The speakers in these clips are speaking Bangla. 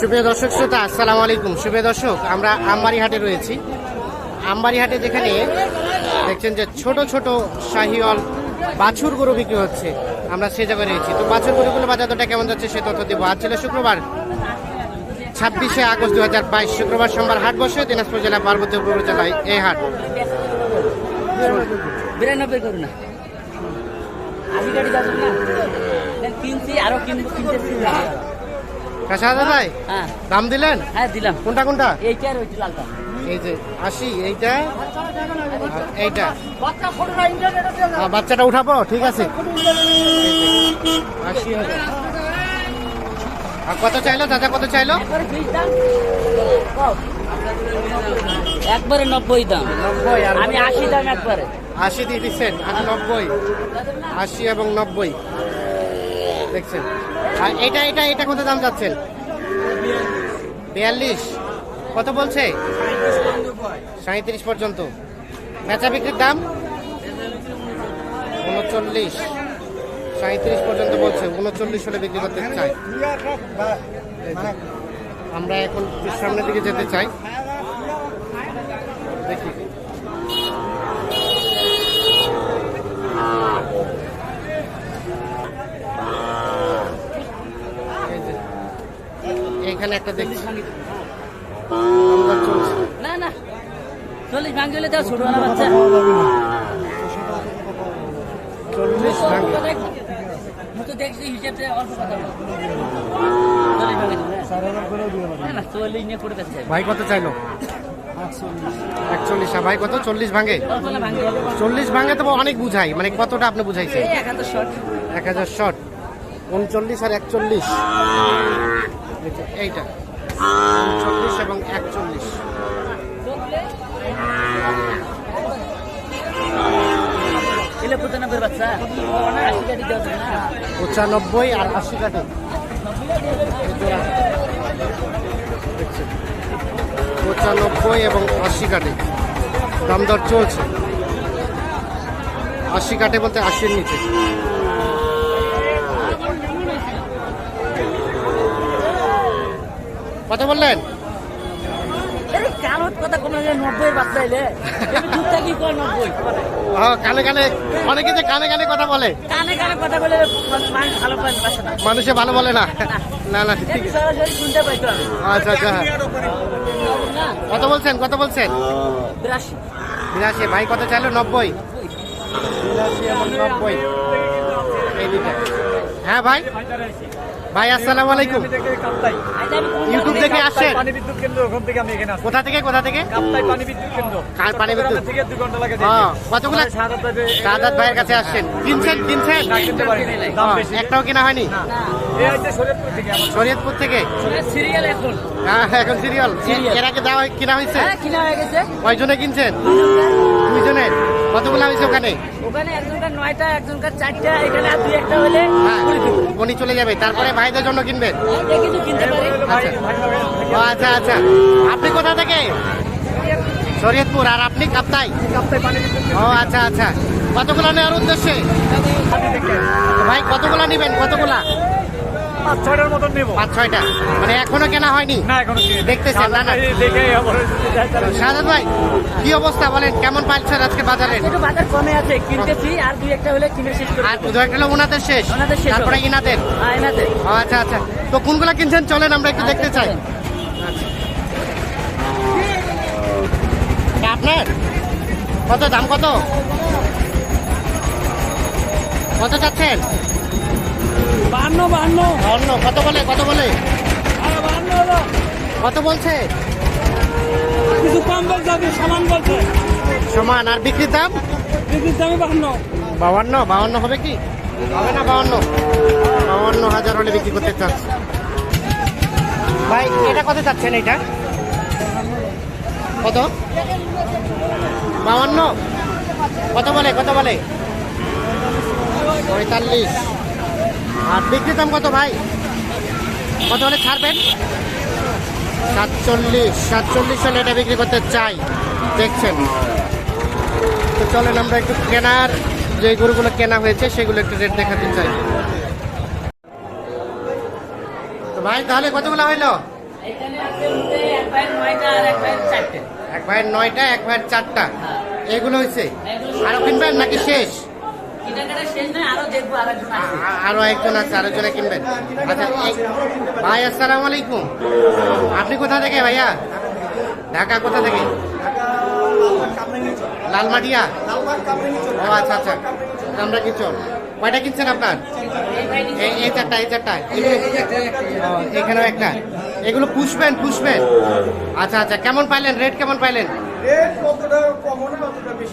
সুপ্রিয় দর্শক শ্রোতা, আসসালামু আলাইকুম। সুপ্রিয় দর্শক, আমরা আমবাড়ি হাটে রয়েছি। আমবাড়ি হাটে যেখানে দেখছেন যে ছোট ছোট শাহিওয়াল বাছুর গরু বিক্রি হচ্ছে, আমরা সে জায়গায় রয়েছি। তো বাছুর গরুগুলো বাজার দরটা কেমন যাচ্ছে সে তথ্য দেবো। আজ ছিল শুক্রবার, ছাব্বিশে আগস্ট দু হাজার বাইশ, শুক্রবার সোমবার হাট বসে দিনাজপুর জেলা পার্বত্য পার্বতীপুর জেলায় এই হাট। বিরানব্বই করুন না। আরও কাঁচা দাদাই হ্যাঁ। দাম দিলেন? হ্যাঁ দিলাম। কোনটা কোনটা? এইটা আর ওইটা লালটা এই যে আশি এইটা? এইটা। আহ, বাচ্চাটা উঠাবো? ঠিক আছে। আশি হাজার আর কত চাইলো? দাদা কত চাইলো? একবারে নব্বই দাম। নব্বই আর আমি আশি দাম একবারে। আশি দিয়ে দিচ্ছেন। আর নব্বই। আশি এবং নব্বই। দেখছেন? আর এটা এটা এটা কত দাম যাচ্ছেন বিয়াল্লিশ। কত বলছে? সাঁত্রিশ পর্যন্ত। বেচা বিক্রির দাম? উনচল্লিশ। সাঁত্রিশ পর্যন্ত বলছে, উনচল্লিশ হলে বিক্রি করতে চাই আমরা এখন সামনের দিকে যেতে চাই। দেখি এই যে, এইখানে একটা দেখছি। না না। চল্লিশ ভাঙ গেলে দাও ছোটবেলা বাচ্চা। চল্লিশ ভাঙে। মু দেখছি হিসেবে অল্প কথা বলো। চল্লিশ ভাঙে দিবো, হ্যাঁ? না, গেছে ভাই কত চাইলো? একচল্লিশ। ভাই কত? চল্লিশ ভাঙে? ভাঙে। চল্লিশ ভাঙে তো অনেক বুঝাই। মানে কতটা আপনি বুঝাইছেন? এক হাজার শর্ট শট উনচল্লিশ আর একচল্লিশ। যে, এইটা। উনচল্লিশ এবং একচল্লিশ। পঁচানব্বই আর আশি কাটে। পঁচানব্বই এবং আশি কাটে দাম দর চলছে। আশি কাটে বলতে আশির নিচে কত বললেন আরে কারোর কথা কোনো জায়গায় নব্বই বাচ্চা এলে দুধটা কি নব্বই ও, কানে কানে অনেকে যে কানে কানে কথা বলে। কানে কানে কথা বলে মানুষ ভালো বলে না? না না ঠিক আচ্ছা আচ্ছা। কত বলছেন কত বলছেন? বিরাশি। বিরাশি ভাই কত চাইলো? নব্বই? নব্বই। হ্যাঁ ভাই। ভাই আসসালামু আলাইকুম। থেকে আসছেন? পানি বিদ্যুৎ কেন্দ্র ওখান থেকে আমি এখানে আসছি। কোথা থেকে কোথা থেকে? কাপ্তাই পানি বিদ্যুৎ কেন্দ্র। কার পানি বিদ্যুৎ? থেকে দুই ঘণ্টা লাগে হ্যাঁ কতগুলা সাদাতে ভাইয়ের কাছে আসছেন। কিনছেন কিনছেন? না কিনতে পারি দাম বেশি। একটাও কিনা হয়নি? এই হচ্ছে শরীয়তপুর থেকে আমার। শরীয়তপুর থেকে? সিরিয়াল এখন। হ্যাঁ এখন সিরিয়াল। এর আগে দেওয়া কিনা হয়েছে? হ্যাঁ কিনা হয়ে গেছে। কয়জনে কিনছেন? দুইজনের? কতগুলা হয়েছে ওখানে? ওখানে একজনকার নয়টা একজনকার চারটা এখানে আর দুই একটা হলে হ্যাঁ উনি চলে যাবে। তারপরে ভাইদের জন্য কিনবেন? কিছু কিনতে পারি। আচ্ছা। আচ্ছা আচ্ছা। আপনি কোথা থেকে? শরীয়তপুর। আর আপনি কাপ্তাই? ও আচ্ছা আচ্ছা। কতগুলা নেওয়ার উদ্দেশ্যে? ভাই কতগুলা নেবেন? কতগুলা? পাঁচ ছয়টার মতন নেব। পাঁচ ছয়টা? মানে এখনও কেনা হয়নি? না এখনও দেখতেছেন, না। দেখে ভাই কি অবস্থা বলেন? কেমন পাচ্ছেন আজকে বাজারে? একটু বাজার কমে আছে কিনতেছি আর দুই একটা হলে কিনে শেষ আর বুধবার গেলে ওনাদের শেষ? ওনাদের শেষ তারপরে হবে। ইনাদের? হ্যাঁ আচ্ছা আচ্ছা। তো কোনগুলা কিনছেন? চলেন আমরা একটু দেখতে চাই। আপনার? কত দাম কত? কত চাচ্ছেন? বান্ন বান্ন। অন্য কত বলে কত বলে? বান্ন কত বলছে? কিছু কম বলছে আপনি সমান বলছে। সমান আর বিক্রির দাম? বিক্রির দামে বান্ন বাউান্ন বাউান্ন হবে কি? হবে না বাউান্ন? বাউান্ন হাজার হলে বিক্রি করতে চাচ্ছি ভাই এটা কত চাচ্ছেন এটা? কত? বাউান্ন? কত বলে কত বলে? পঁয়তাল্লিশ। আর বিক্রির দাম কত ভাই? কত হলে ছাড়বেন? সাতচল্লিশ সাতচল্লিশ হলে এটা বিক্রি করতে চাই। দেখছেন? তো চলেন আমরা একটু কেনার, যে গরুগুলো কেনা হয়েছে, সেগুলো একটু রেট দেখাতে চাই। তো ভাই, তাহলে কতগুলো হইল? এক ভাইয়ের নয়টা, এক ভাইয়ের চারটে। এগুলো হয়েছে আরও কিনবেন নাকি শেষ? আরও একজন আছে আরও আরেকজনে কিনবেন। আচ্ছা ভাই আসসালামু আলাইকুম। আপনি কোথা থেকে ভাইয়া? ঢাকা কোথা থেকে? লালমাটিয়া? ও আচ্ছা আচ্ছা। আমরা কিছু কয়টা কিনছেন আপনার? এই চারটা এই চারটা। এখানেও একটা। এগুলো পুষবেন পুষবেন আচ্ছা আচ্ছা কেমন পাইলেন? রেট কেমন পাইলেন?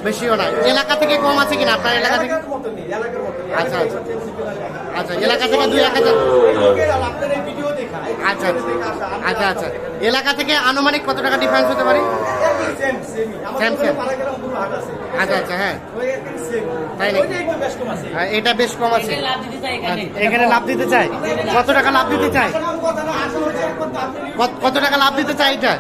বেশিও না। এলাকা থেকে কম আছে কিনা? আপনার এলাকা থেকে? আচ্ছা আচ্ছা। আচ্ছা এলাকা থেকে দুই এক হাজার। আচ্ছা আসা, আমি আচ্ছা আচ্ছা। এলাকা থেকে আনুমানিক কত টাকা ডিফারেন্স হতে পারে? আচ্ছা আচ্ছা হ্যাঁ। তাই নাকি? আর এটা বেশ কম আছে। এখানে লাভ দিতে চাই এখানে। লাভ দিতে চাই। কত টাকা লাভ দিতে চাই? কত- কত টাকা লাভ দিতে চাই এটা?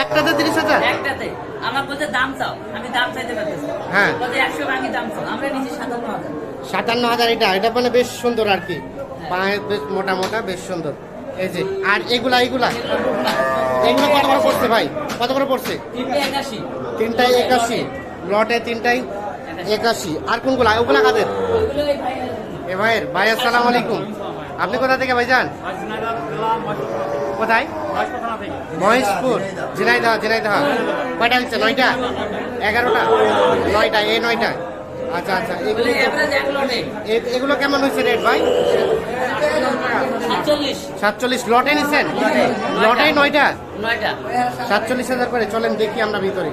একটাতে তিরিশ হাজার? একটাতে। আমার বলতে দাম চাও। আমি দাম চাইতে পারতেছি হ্যাঁ। একশো ভাঙি দাম চাও আমরা নিচে সাতান্ন হাজার। সাতান্ন হাজার এটা। এটা মানে বেশ সুন্দর আর কি। পায়ে বেশ মোটা মোটা বেশ সুন্দর। এই যে আর এগুলা? এগুলা এগুলো কত করে পড়ছে ভাই? কত করে পড়ছে? তিনটায় একাশি। লটে তিনটায় একাশি। আর কোনগুলা? ওগুলা কাদের? এ ভাইয়ের। ভাই আসসালাম আলাইকুম। আপনি কোথা থেকে ভাই যান কোথায়? মহেশপুর। ঝিনাইদহ ঝিনাইদহ। কয়টা হচ্ছে? নয়টা? এগারোটা? নয়টা? এই নয়টা? আচ্ছা আচ্ছা। এগুলো কেমন হয়েছে রেট ভাই? সাতচল্লিশ। লটে নিছেন? লটেই নয়টা। নয়টা? সাতচল্লিশ হাজার করে চলেন দেখি আমরা ভিতরে।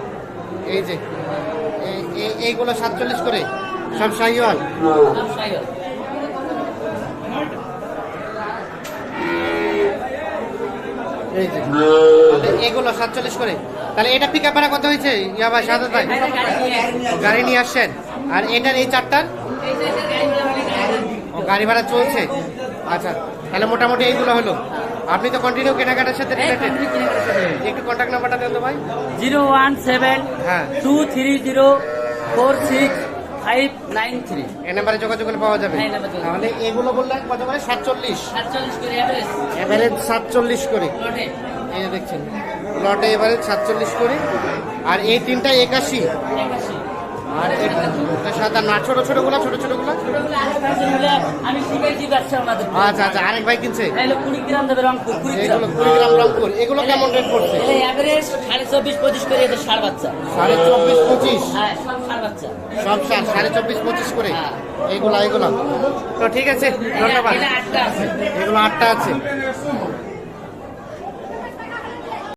এই যে এই- এই- এইগুলো সাতচল্লিশ করে। সব যে এগুলো সাতচল্লিশ করে। তাহলে এটা পিক আপেরা কত হয়েছে ইয়া ভাই সাদত ভাই? গাড়ি নিয়ে আসছেন। আর এটার এই চারটার? গাড়ি ভাড়া চলছে? আচ্ছা। তাহলে মোটামুটি এইগুলো হলো। আপনি তো কন্টিনিউ কেনাকাটার সাথে রিলেটেড একটু কন্ট্যাক্ট নাম্বারটা দেন তো ভাই। জিরো ওয়ান সেভেন হ্যাঁ। Two three zero four six five nine three. এই নাম্বারে যোগাযোগ করলে পাওয়া যাবে। হ্যাঁ। তাহলে এগুলো বললেন কত করে? সাতচল্লিশ। সাতচল্লিশ করে অ্যাভারেজ এভারেজ সাতচল্লিশ করে। এই দেখছেন লটে এভারেজ সাতচল্লিশ করে। আর এই তিনটা একাশি। একাশি। আর সাতান্ন আর ছোট ছোট আমি ব্যবসা আচ্ছা আচ্ছা আরেক ভাই কিনছে? তাহলে কুড়ি গ্রাম দেবে রংপুর কুড়ি গ্রাম এগুলো কুড়ি গ্রাম রংপুর এগুলো কেমন রেট পড়ছে? অ্যাভারেজ সাড়ে চব্বিশ পঁচিশ করে এদের সার বাচ্চা। সাড়ে চব্বিশ পঁচিশ? হ্যাঁ সব সার বাচ্চা। সব সার সাড়ে চব্বিশ পঁচিশ করে? হ্যাঁ। এগুলো এগুলো। তো ঠিক আছে ধন্যবাদ। আছে। এগুলো আটটা আছে।